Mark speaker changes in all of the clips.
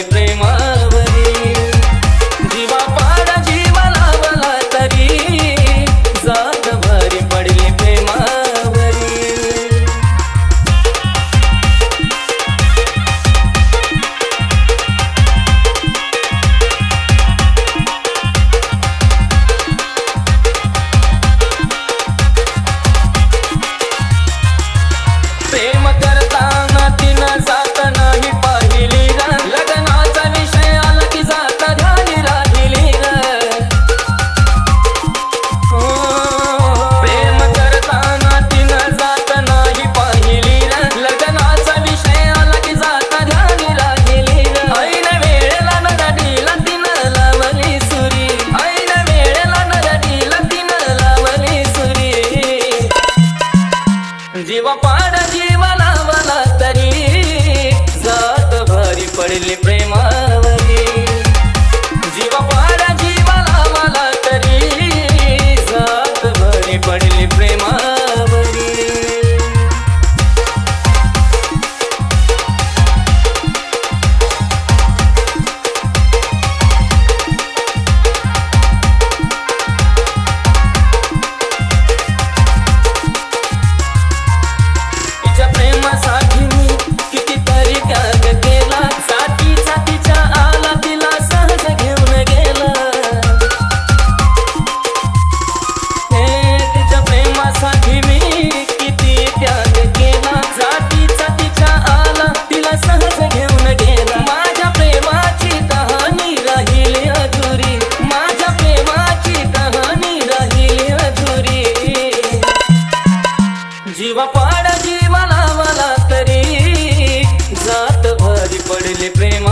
Speaker 1: ी जीवा तरी सात भर पडली प्रेमावरी प्रेमा ಮಾಡಿಲಿ ಪ್ರೇಮ पढ़ले प्रेम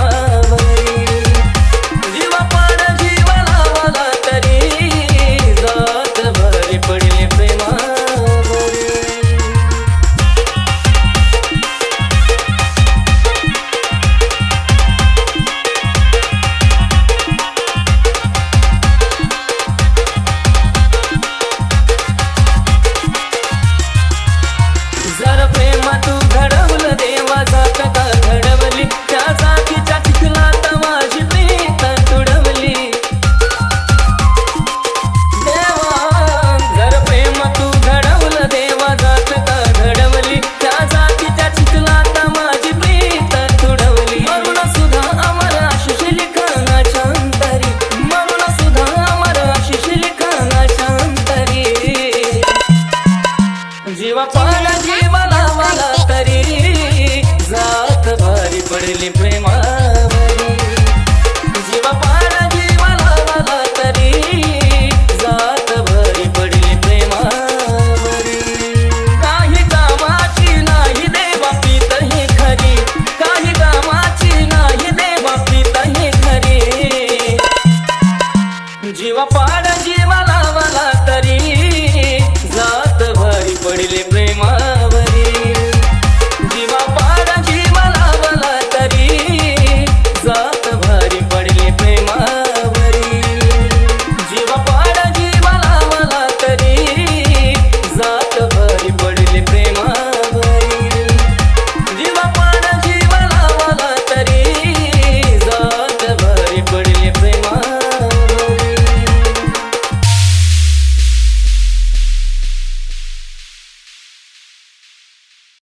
Speaker 1: করিলি প্রেম